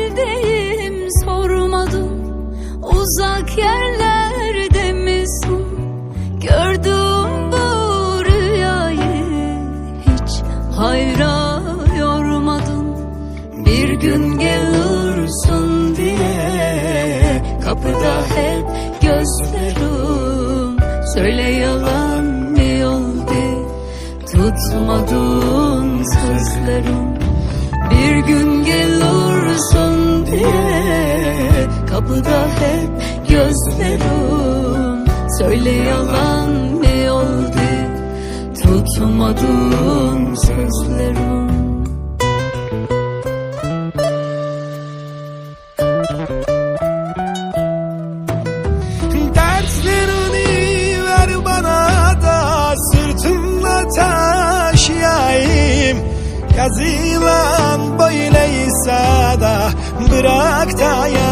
haldeyim sormadım. Uzak yerlerde misin Gördüm bu Hiç hayra yormadım. Bir gün gelirsin diye Kapıda hep gözlerim. Söyle yalan mı oldu Tutmadığın sözlerim. Bir gün gelirsin Kapıda hep gözlerim. Söyle yalan mı oldu? Tutmadığın sözlerim. Dertlerini ver bana da sırtımda taşıyayım Yazılan böyleyse da bırak da yaşayayım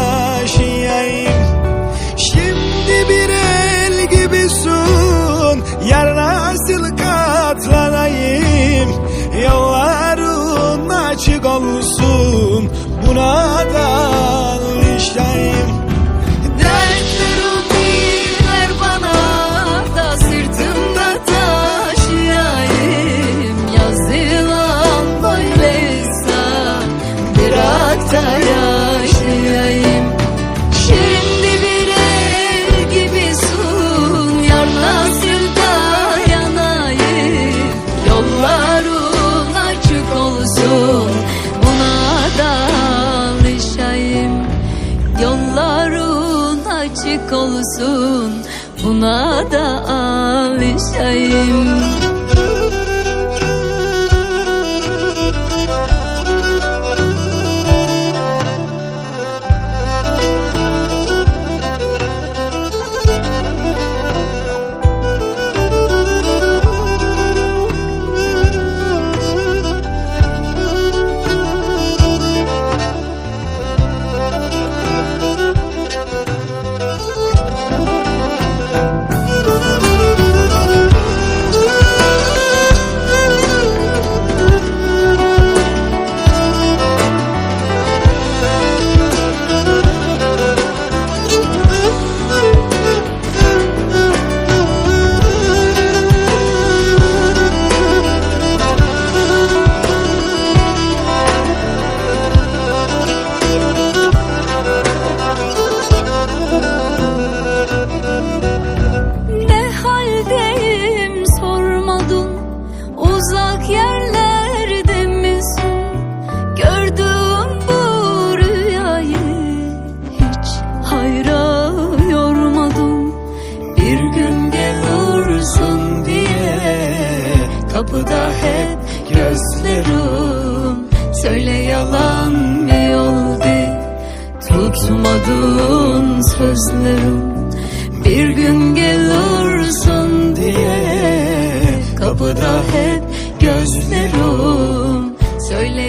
Açık olsun. Buna da alışayım Kapıda hep gözlerim. Söyle yalan mı oldu Tutmadığın sözlerim. Bir gün gelirsin diye. Kapıda hep gözlerim. Söyle